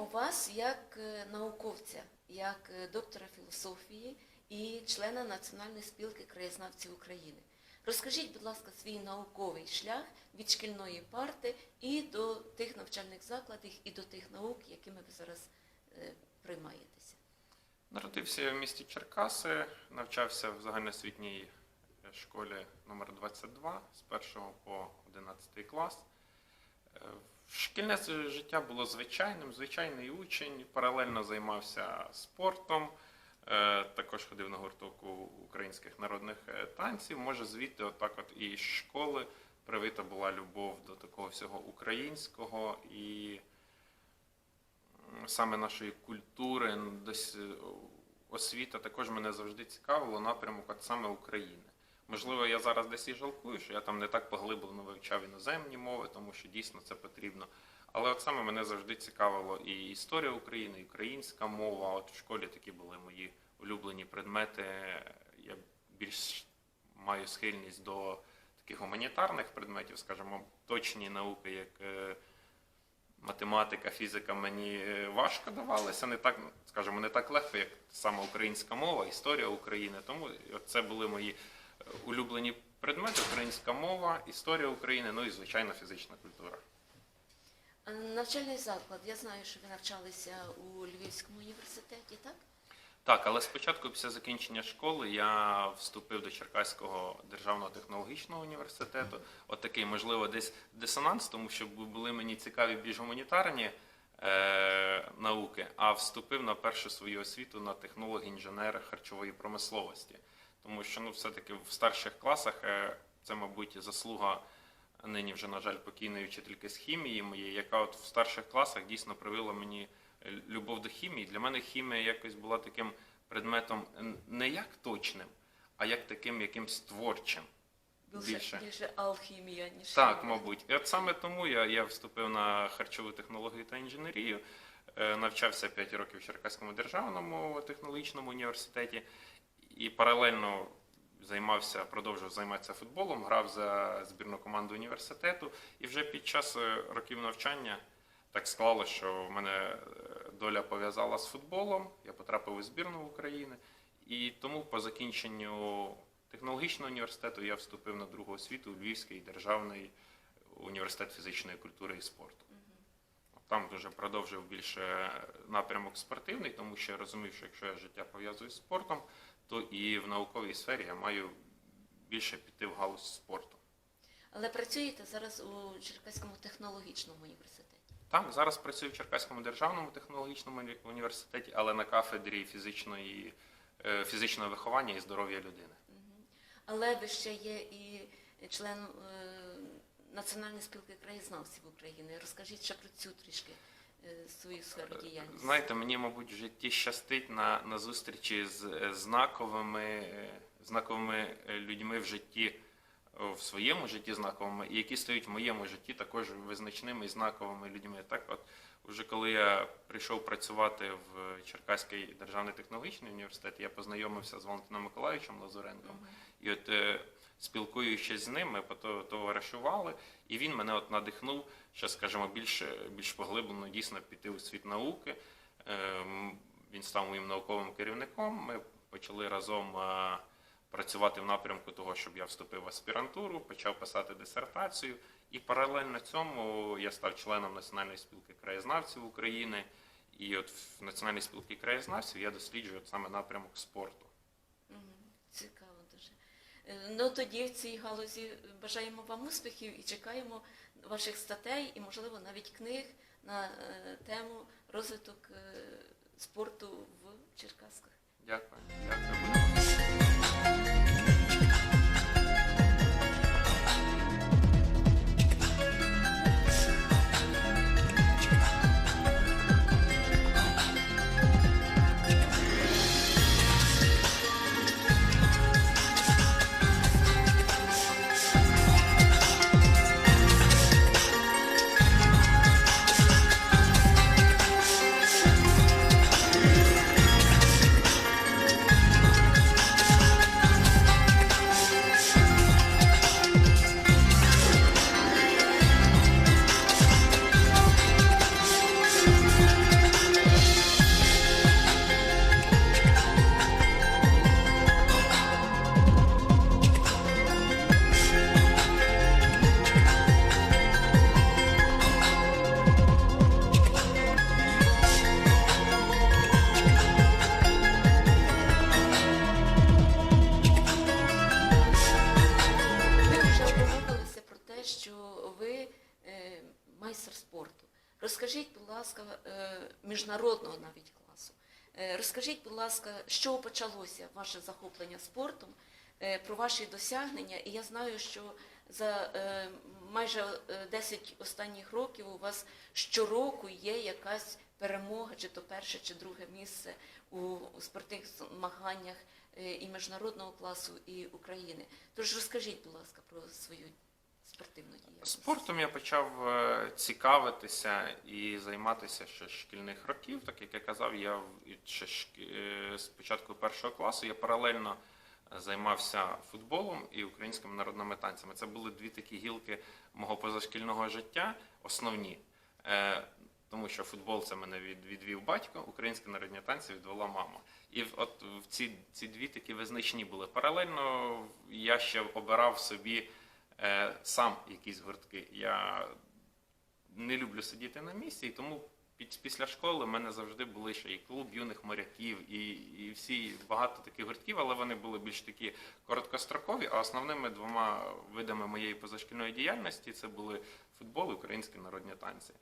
знаємо вас як е, науковця, як е, доктора філософії і члена Національної спілки краєзнавців України. Розкажіть, будь ласка, свій науковий шлях від шкільної парти і до тих навчальних закладів, і до тих наук, якими ви зараз е, приймаєтеся. Народився в місті Черкаси, навчався в загальноосвітній школі номер 22 з 1 по 11 клас. Шкільне життя було звичайним, звичайний учень, паралельно займався спортом, е, також ходив на гурток у українських народних е, танців. Може, звідти, отак от і з школи привита була любов до такого всього українського і саме нашої культури, десь е, освіта також мене завжди цікавило напрямок от саме України. Можливо, я зараз десь і жалкую, що я там не так поглиблено вивчав іноземні мови, тому що дійсно це потрібно. Але от саме мене завжди цікавило і історія України, і українська мова. От в школі такі були мої улюблені предмети. Я більш маю схильність до таких гуманітарних предметів, скажімо, точні науки, як е, математика, фізика мені е, важко давалися, не так, скажімо, не так легко, як сама українська мова, історія України. Тому це були мої улюблені предмети: українська мова, історія України, ну і звичайно фізична культура. Навчальний заклад, я знаю, що ви навчалися у Львівському університеті, так? Так, але спочатку, після закінчення школи, я вступив до Черкаського державного технологічного університету. От такий, можливо, десь дисонанс, тому що були мені цікаві більш гуманітарні е, науки, а вступив на першу свою освіту на технолог інженера харчової промисловості. Тому що ну, все-таки в старших класах е, це, мабуть, заслуга нині вже, на жаль, покійної вчительки з хімії моєї, яка от в старших класах дійсно привила мені е, любов до хімії. Для мене хімія якось була таким предметом не як точним, а як таким якимсь творчим. Більше, Більше. більше алхімія, ніж Так, хімія. мабуть. І от саме тому я, я вступив на харчову технологію та інженерію, е, навчався 5 років в Черкаському державному технологічному університеті і паралельно займався, продовжував займатися футболом, грав за збірну команду університету. І вже під час е, років навчання так склало, що в мене е, доля пов'язала з футболом, я потрапив у збірну України. І тому по закінченню технологічного університету я вступив на другу освіту у Львівський державний університет фізичної культури і спорту. Там дуже продовжив більше напрямок спортивний, тому що я розумів, що якщо я життя пов'язую з спортом, то і в науковій сфері я маю більше піти в галузь спорту. Але працюєте зараз у Черкаському технологічному університеті. Так, зараз працюю в Черкаському державному технологічному університеті, але на кафедрі фізичної, е, фізичного виховання і здоров'я людини. Але ви ще є і член е, Національної спілки краєзнавців України. Розкажіть ще про цю трішки е, свою сферу діяльності. Знаєте, мені, мабуть, в житті щастить на, на зустрічі з е, знаковими, е, знаковими е, людьми в житті, в своєму житті знаковими, і які стають в моєму житті також визначними і знаковими людьми. Так, от вже коли я прийшов працювати в Черкаський державний технологічний університет, я познайомився з Валентином Миколаївичем Лазуренком. І от е, спілкуючись з ним, ми товаришували, і він мене от надихнув, що, скажімо, більш, більш поглиблено дійсно піти у світ науки. Ем, Він став моїм науковим керівником. Ми почали разом е, працювати в напрямку того, щоб я вступив в аспірантуру, почав писати дисертацію. І паралельно цьому я став членом Національної спілки краєзнавців України. І от в Національній спілці краєзнавців я досліджую саме напрямок спорту. Мгм. Цікаво дуже. Е, Ну тоді в цій галузі бажаємо вам успіхів і чекаємо ваших статей і, можливо, навіть книг на е, тему розвиток е, спорту в Черкасках. Дякую. Дякую. Розкажіть, будь ласка, е, міжнародного навіть класу. Е, Розкажіть, будь ласка, чого почалося ваше захоплення спортом, е, про ваші досягнення. І я знаю, що за майже е, 10 останніх років у вас щороку є якась перемога, чи то перше, чи друге місце у, спортивних змаганнях і міжнародного класу, і України. Тож розкажіть, будь ласка, про свою спортивну діяльність. Спортом я почав е, цікавитися і займатися ще шкільних років. Так як я казав, я ще е, з початку першого класу я паралельно займався футболом і українськими народними танцями. Це були дві такі гілки мого позашкільного життя, основні. Е, Тому що футбол це мене від- відвів батько, українські народні танці відвела мама. І от в ці, ці дві такі визначні були. Паралельно я ще обирав собі е, сам якісь гуртки. Я не люблю сидіти на місці, і тому після школи в мене завжди були ще і клуб юних моряків, і, і всі багато таких гуртків, але вони були більш такі короткострокові. А основними двома видами моєї позашкільної діяльності це були футбол і українські народні танці.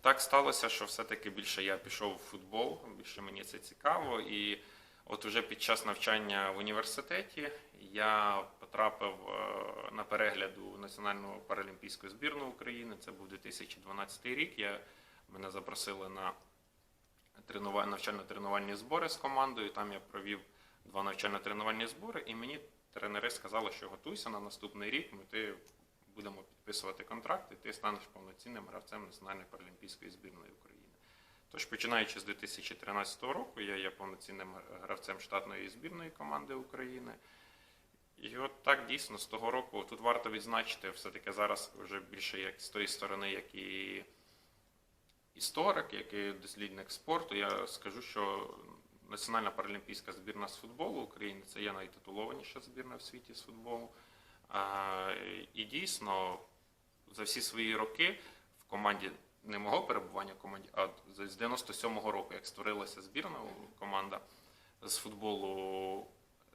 Так сталося, що все-таки більше я пішов в футбол, більше мені це цікаво. І от уже під час навчання в університеті я потрапив е, на перегляд у Національну паралімпійську збірну України. Це був 2012 рік. Я, мене запросили на тренува- навчально-тренувальні збори з командою. Там я провів два навчально-тренувальні збори, і мені тренери сказали, що готуйся на наступний рік. Ми ти будемо підписувати контракт, і ти станеш повноцінним гравцем Національної паралімпійської збірної України. Тож, починаючи з 2013 року, я є повноцінним гравцем штатної збірної команди України. І от так дійсно з того року тут варто відзначити, все-таки зараз вже більше як з тої сторони, як і історик, як і дослідник спорту. Я скажу, що Національна паралімпійська збірна з футболу України це є найтитулованіша збірна в світі з футболу. І дійсно за всі свої роки в команді не мого перебування в команді, а з 97-го року, як створилася збірна команда з футболу,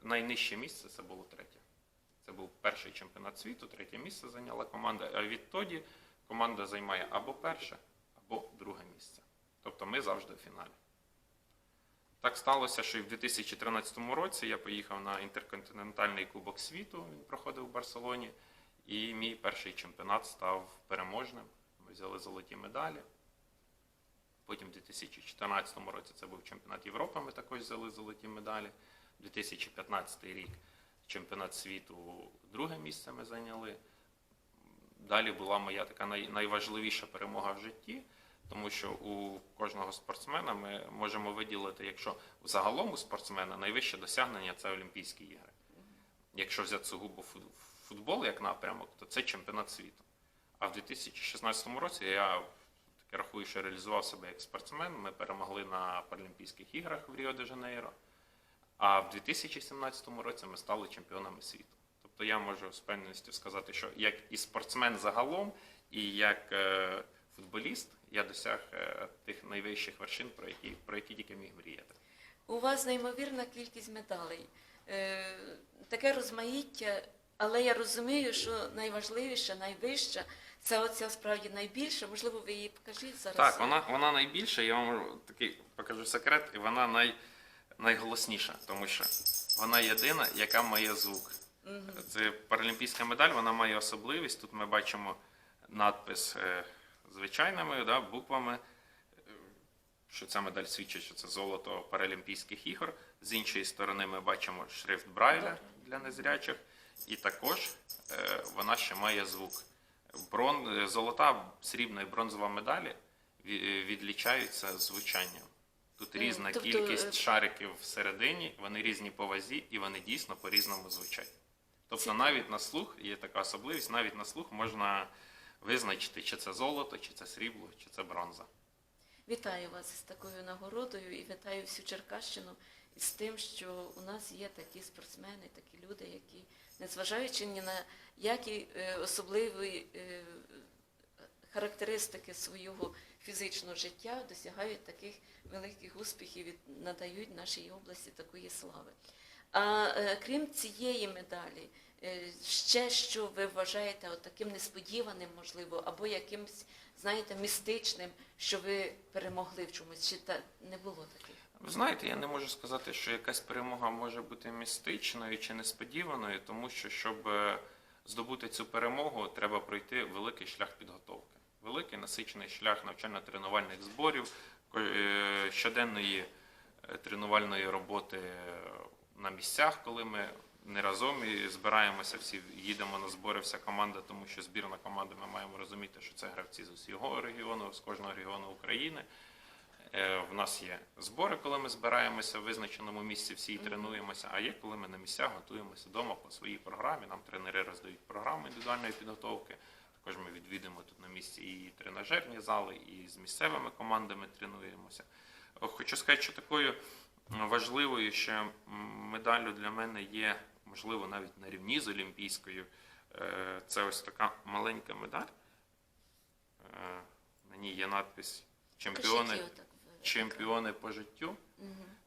найнижче місце це було третє. Це був перший чемпіонат світу, третє місце зайняла команда. А відтоді команда займає або перше, або друге місце. Тобто ми завжди в фіналі. Так сталося, що і в 2013 році я поїхав на інтерконтинентальний кубок світу, він проходив в Барселоні, і мій перший чемпіонат став переможним. Ми взяли золоті медалі. Потім в 2014 році це був чемпіонат Європи, ми також взяли золоті медалі. 2015 рік чемпіонат світу друге місце ми зайняли. Далі була моя така найважливіша перемога в житті, тому що у кожного спортсмена ми можемо виділити, якщо загалом у спортсмена найвище досягнення це Олімпійські ігри. Якщо взяти сугубо футбол як напрямок, то це чемпіонат світу. А в 2016 році я таки рахую, що реалізував себе як спортсмен. Ми перемогли на Паралімпійських іграх в Ріо-де-Жанейро. А в 2017 році ми стали чемпіонами світу. Тобто я можу з певністю сказати, що як і спортсмен загалом, і як е, футболіст я досяг е, тих найвищих вершин, про які, про які тільки міг мріяти. У вас неймовірна кількість медалей, е, таке розмаїття, але я розумію, що найважливіше, найвища, це оця справді найбільша. Можливо, ви її покажіть зараз. Так, вона, вона найбільша, я вам такий покажу секрет, і вона най, найголосніша, тому що вона єдина, яка має звук. Мгм. Це паралімпійська медаль, вона має особливість. Тут ми бачимо надпис е, звичайними да, буквами, що ця медаль свідчить, що це золото Паралімпійських ігор. З іншої сторони ми бачимо шрифт Брайля для незрячих, і також е, вона ще має звук. Брон, золота, срібна і бронзова медалі відлічаються звучанням. Тут різна тобто, кількість е, шариків всередині, вони різні по вазі, і вони дійсно по-різному звучать. Тобто навіть на слух є така особливість, навіть на слух можна визначити, чи це золото, чи це срібло, чи це бронза. Вітаю вас з такою нагородою і вітаю всю Черкащину з тим, що у нас є такі спортсмени, такі люди, які, незважаючи ні на які е, особливі е, характеристики свого фізичного життя, досягають таких великих успіхів і надають нашій області такої слави. А е, крім цієї медалі, е, ще що ви вважаєте от таким несподіваним, можливо, або якимсь, знаєте, містичним, що ви перемогли в чомусь, чи та не було таких? Ви знаєте, я не можу сказати, що якась перемога може бути містичною чи несподіваною, тому що щоб е, здобути цю перемогу, треба пройти великий шлях підготовки, великий насичений шлях навчально-тренувальних зборів, е, щоденної е, тренувальної роботи на місцях, коли ми не разом і збираємося всі, їдемо на збори, вся команда, тому що збірна команда, ми маємо розуміти, що це гравці з усього регіону, з кожного регіону України. Е, В нас є збори, коли ми збираємося в визначеному місці, всі тренуємося. А є, коли ми на місцях готуємося вдома по своїй програмі. Нам тренери роздають програму індивідуальної підготовки. Також ми відвідуємо тут на місці і тренажерні зали, і з місцевими командами тренуємося. Хочу сказати, що такою важливою ще медаллю для мене є, можливо, навіть на рівні з Олімпійською. Е, Це ось така маленька медаль. Е, На ній є надпис Чемпіони. Чемпіони по життю.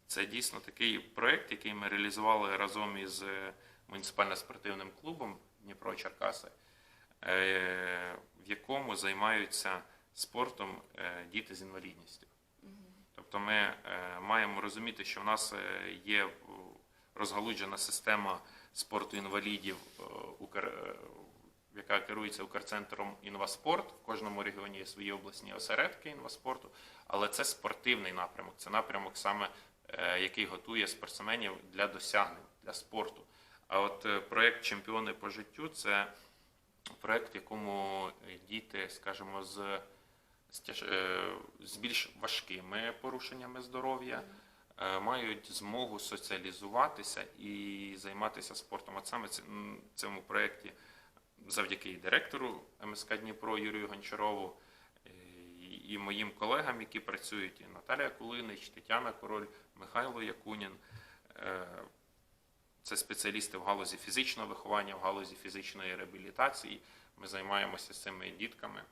Це дійсно такий проект, який ми реалізували разом із е, муніципально-спортивним клубом Дніпро Черкаси, е, в якому займаються спортом е, діти з інвалідністю. Тобто ми е, маємо розуміти, що в нас е, є е, розгалуджена система спорту інвалідів, е, е, яка керується Укрцентром інваспорт. В кожному регіоні є свої обласні осередки інваспорту, але це спортивний напрямок. Це напрямок саме, е, який готує спортсменів для досягнень, для спорту. А от е, проект Чемпіони по життю це проект, в якому діти, скажімо, з, з, тяж, е, з більш важкими порушеннями здоров'я е, мають змогу соціалізуватися і займатися спортом. От саме цьому проєкті завдяки і директору МСК Дніпро Юрію Гончарову е, і моїм колегам, які працюють, і Наталія Кулинич, Тетяна Король, Михайло Якунін. Це спеціалісти в галузі фізичного виховання, в галузі фізичної реабілітації. Ми займаємося цими дітками.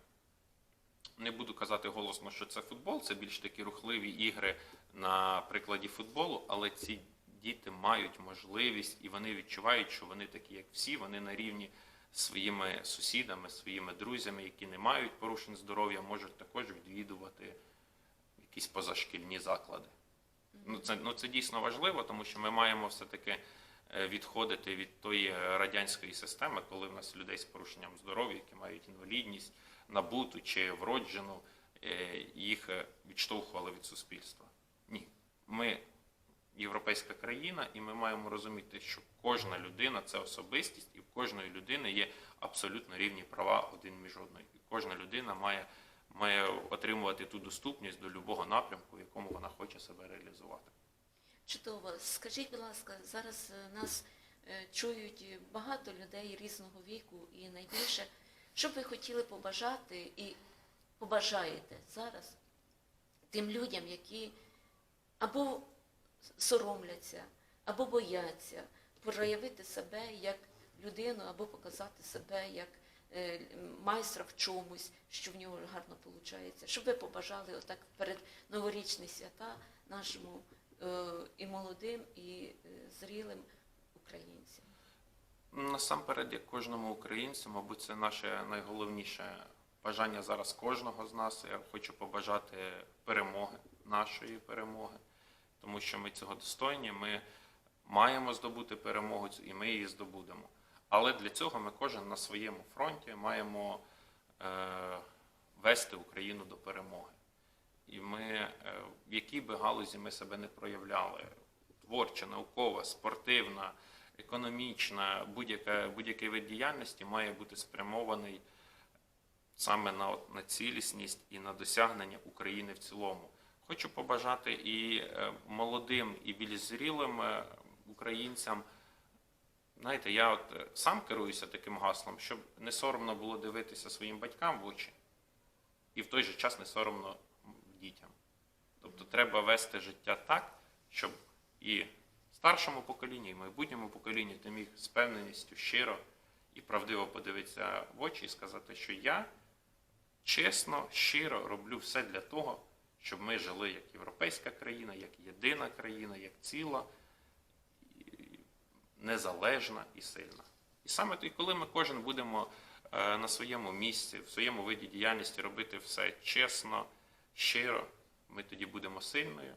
Не буду казати голосно, що це футбол, це більш такі рухливі ігри на прикладі футболу, але ці діти мають можливість і вони відчувають, що вони такі, як всі, вони на рівні своїми сусідами, своїми друзями, які не мають порушень здоров'я, можуть також відвідувати якісь позашкільні заклади. Ну, це, ну, це дійсно важливо, тому що ми маємо все-таки відходити від тої е, радянської системи, коли в нас людей з порушенням здоров'я, які мають інвалідність, набуту чи вроджену, е, їх е, відштовхували від суспільства. Ні. Ми європейська країна, і ми маємо розуміти, що кожна людина це особистість, і в кожної людини є абсолютно рівні права один між одною. І кожна людина має, має отримувати ту доступність до любого напрямку, в якому вона хоче себе реалізувати. Чудово. Скажіть, будь ласка, зараз е, нас е, чують багато людей різного віку, і найбільше, що б ви хотіли побажати і побажаєте зараз тим людям, які або соромляться, або бояться проявити себе як людину, або показати себе як е, майстра в чомусь, що в нього гарно виходить. Що б ви побажали отак перед новорічні свята нашому і молодим, і е, зрілим українцям? Насамперед, як кожному українцю, мабуть, це наше найголовніше бажання зараз кожного з нас. Я хочу побажати перемоги, нашої перемоги, тому що ми цього достойні. Ми маємо здобути перемогу і ми її здобудемо. Але для цього ми кожен на своєму фронті маємо е, вести Україну до перемоги. В якій би галузі ми себе не проявляли, творча, наукова, спортивна, економічна, будь-яка, будь-який вид діяльності має бути спрямований саме на, на цілісність і на досягнення України в цілому. Хочу побажати і е, молодим, і більш зрілим е, українцям. Знаєте, я от е, сам керуюся таким гаслом, щоб не соромно було дивитися своїм батькам в очі, і в той же час не соромно дітям. Треба вести життя так, щоб і старшому поколінню, і майбутньому поколінню ти міг з певненістю щиро і правдиво подивитися в очі і сказати, що я чесно, щиро роблю все для того, щоб ми жили як європейська країна, як єдина країна, як ціла. Незалежна і сильна. І саме тоді, коли ми кожен будемо е, на своєму місці, в своєму виді діяльності робити все чесно, щиро, ми тоді сильною,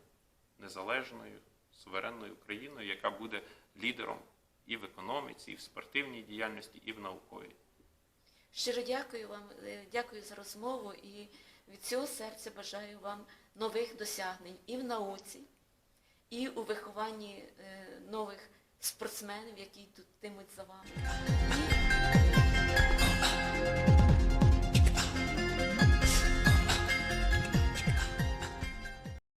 незалежною, суверенною країною, яка буде лідером і в економіці, і в спортивній діяльності, і в науковій. Щиро дякую вам, е, дякую за розмову і від цього серця бажаю вам нових досягнень і в науці, і у вихованні е, нових спортсменів, які йдутимуть за вами.